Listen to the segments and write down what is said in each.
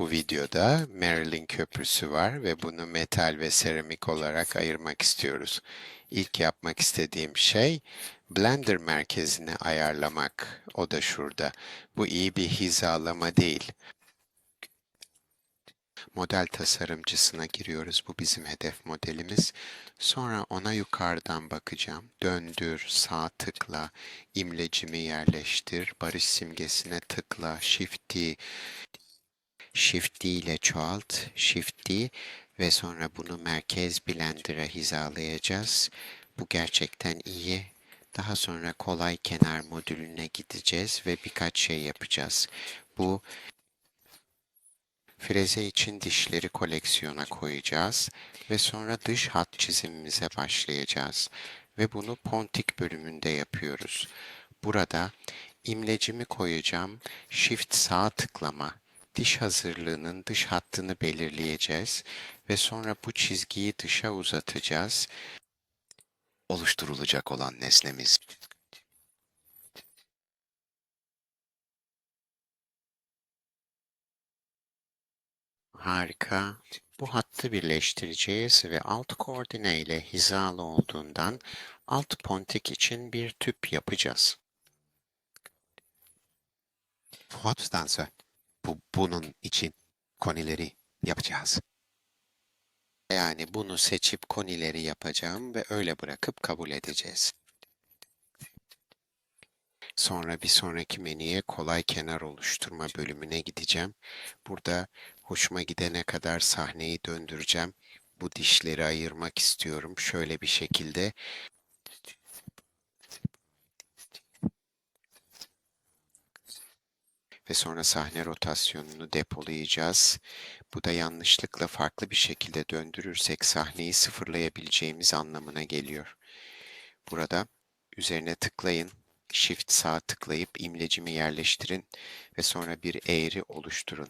Bu videoda Marilyn Köprüsü var ve bunu metal ve seramik olarak ayırmak istiyoruz. İlk yapmak istediğim şey blender merkezini ayarlamak. O da şurada. Bu iyi bir hizalama değil. Model tasarımcısına giriyoruz. Bu bizim hedef modelimiz. Sonra ona yukarıdan bakacağım. Döndür, sağ tıkla, imlecimi yerleştir, barış simgesine tıkla, Shift Shift D ile çoğalt, Shift D ve sonra bunu merkez blender'a hizalayacağız. Bu gerçekten iyi. Daha sonra kolay kenar modülüne gideceğiz ve birkaç şey yapacağız. Bu Freze için dişleri koleksiyona koyacağız ve sonra dış hat çizimimize başlayacağız. Ve bunu pontik bölümünde yapıyoruz. Burada imlecimi koyacağım. Shift sağ tıklama. Diş hazırlığının dış hattını belirleyeceğiz ve sonra bu çizgiyi dışa uzatacağız. oluşturulacak olan nesnemiz. Harika. Bu hattı birleştireceğiz ve alt koordine ile hizalı olduğundan alt pontik için bir tüp yapacağız. Sonra bu, bunun için konileri yapacağız. Yani bunu seçip konileri yapacağım ve öyle bırakıp kabul edeceğiz. Sonra bir sonraki menüye kolay kenar oluşturma bölümüne gideceğim. Burada hoşuma gidene kadar sahneyi döndüreceğim. Bu dişleri ayırmak istiyorum. Şöyle bir şekilde ve sonra sahne rotasyonunu depolayacağız. Bu da yanlışlıkla farklı bir şekilde döndürürsek sahneyi sıfırlayabileceğimiz anlamına geliyor. Burada üzerine tıklayın, Shift sağ tıklayıp imlecimi yerleştirin ve sonra bir eğri oluşturun.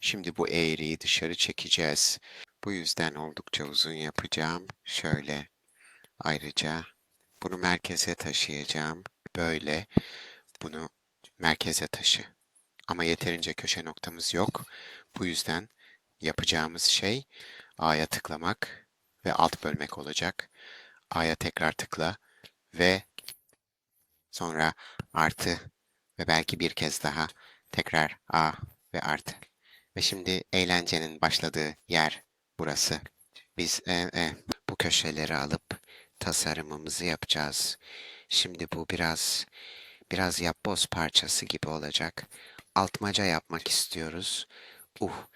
Şimdi bu eğriyi dışarı çekeceğiz. Bu yüzden oldukça uzun yapacağım. Şöyle ayrıca bunu merkeze taşıyacağım. Böyle bunu merkeze taşı. Ama yeterince köşe noktamız yok. Bu yüzden yapacağımız şey A'ya tıklamak ve alt bölmek olacak. A'ya tekrar tıkla ve sonra artı ve belki bir kez daha tekrar A ve artı. Ve şimdi eğlencenin başladığı yer burası. Biz e, e, bu köşeleri alıp tasarımımızı yapacağız. Şimdi bu biraz biraz yapboz parçası gibi olacak. Altmaca yapmak istiyoruz. Uh.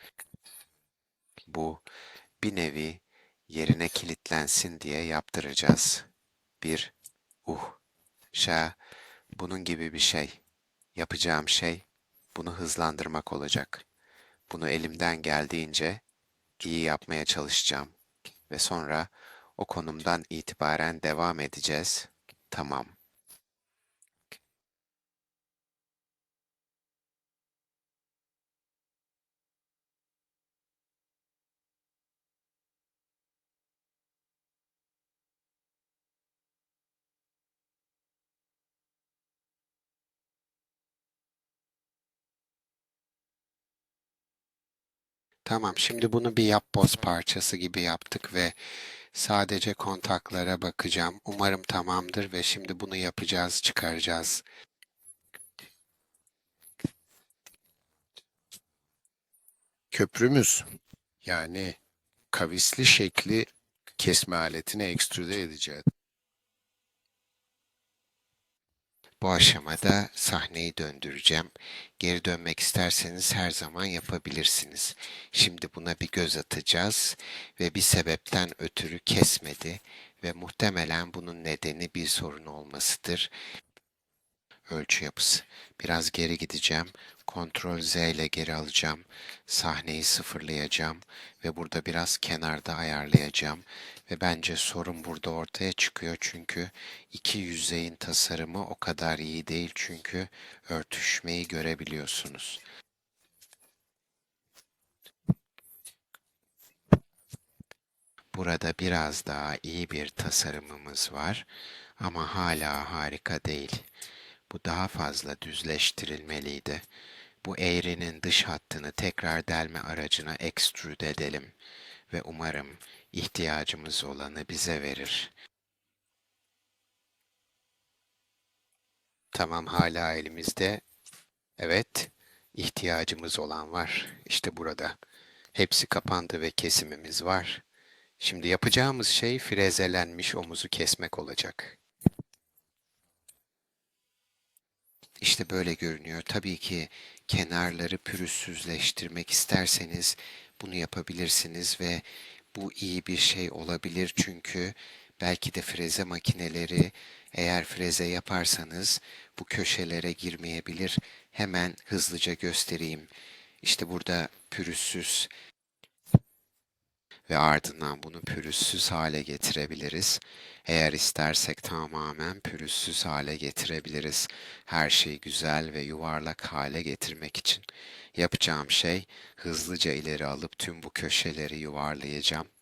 Bu bir nevi yerine kilitlensin diye yaptıracağız. Bir uh. Şa bunun gibi bir şey. Yapacağım şey bunu hızlandırmak olacak. Bunu elimden geldiğince iyi yapmaya çalışacağım ve sonra o konumdan itibaren devam edeceğiz. Tamam. Tamam, şimdi bunu bir yapboz parçası gibi yaptık ve sadece kontaklara bakacağım. Umarım tamamdır ve şimdi bunu yapacağız, çıkaracağız. Köprümüz yani kavisli şekli kesme aletine ekstrüde edeceğiz. Bu aşamada sahneyi döndüreceğim. Geri dönmek isterseniz her zaman yapabilirsiniz. Şimdi buna bir göz atacağız ve bir sebepten ötürü kesmedi ve muhtemelen bunun nedeni bir sorun olmasıdır. Ölçü yapısı. Biraz geri gideceğim. Ctrl Z ile geri alacağım. Sahneyi sıfırlayacağım ve burada biraz kenarda ayarlayacağım. Ve bence sorun burada ortaya çıkıyor çünkü iki yüzeyin tasarımı o kadar iyi değil çünkü örtüşmeyi görebiliyorsunuz. Burada biraz daha iyi bir tasarımımız var ama hala harika değil. Bu daha fazla düzleştirilmeliydi. bu eğrinin dış hattını tekrar delme aracına extrude edelim ve umarım ihtiyacımız olanı bize verir. Tamam hala elimizde. Evet, ihtiyacımız olan var. İşte burada. Hepsi kapandı ve kesimimiz var. Şimdi yapacağımız şey frezelenmiş omuzu kesmek olacak. İşte böyle görünüyor. Tabii ki kenarları pürüzsüzleştirmek isterseniz bunu yapabilirsiniz ve bu iyi bir şey olabilir çünkü belki de freze makineleri eğer freze yaparsanız bu köşelere girmeyebilir. Hemen hızlıca göstereyim. İşte burada pürüzsüz ve ardından bunu pürüzsüz hale getirebiliriz. Eğer istersek tamamen pürüzsüz hale getirebiliriz. Her şeyi güzel ve yuvarlak hale getirmek için yapacağım şey hızlıca ileri alıp tüm bu köşeleri yuvarlayacağım.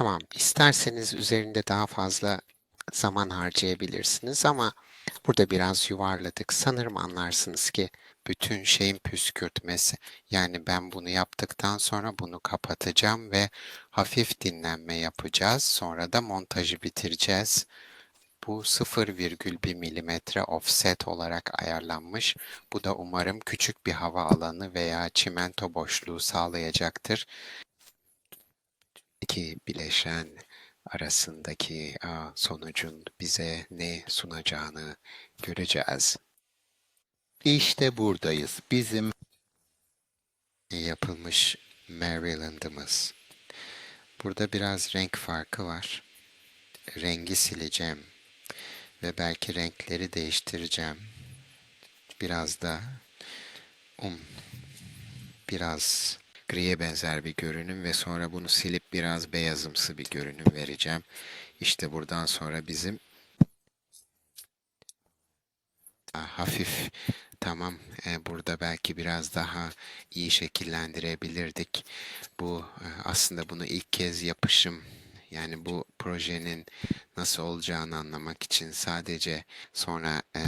Tamam, isterseniz üzerinde daha fazla zaman harcayabilirsiniz ama burada biraz yuvarladık. Sanırım anlarsınız ki bütün şeyin püskürtmesi. Yani ben bunu yaptıktan sonra bunu kapatacağım ve hafif dinlenme yapacağız. Sonra da montajı bitireceğiz. Bu 0,1 milimetre offset olarak ayarlanmış. Bu da umarım küçük bir hava alanı veya çimento boşluğu sağlayacaktır. İki bileşen arasındaki sonucun bize ne sunacağını göreceğiz. İşte buradayız. Bizim Yapılmış Maryland'ımız. Burada biraz renk farkı var. Rengi sileceğim ve belki renkleri değiştireceğim. Biraz da um, biraz griye benzer bir görünüm ve sonra bunu silip biraz beyazımsı bir görünüm vereceğim. İşte buradan sonra bizim hafif tamam e, burada belki biraz daha iyi şekillendirebilirdik. Bu e, aslında bunu ilk kez yapışım yani bu projenin nasıl olacağını anlamak için sadece sonra e,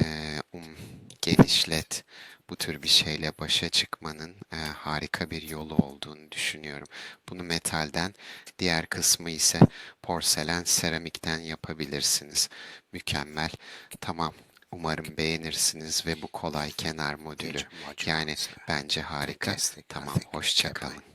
um genişlet bu tür bir şeyle başa çıkmanın e, harika bir yolu olduğunu düşünüyorum. Bunu metalden, diğer kısmı ise porselen, seramikten yapabilirsiniz. Mükemmel. Tamam. Umarım beğenirsiniz ve bu kolay kenar modülü. Yani bence harika. Tamam, hoşça kalın.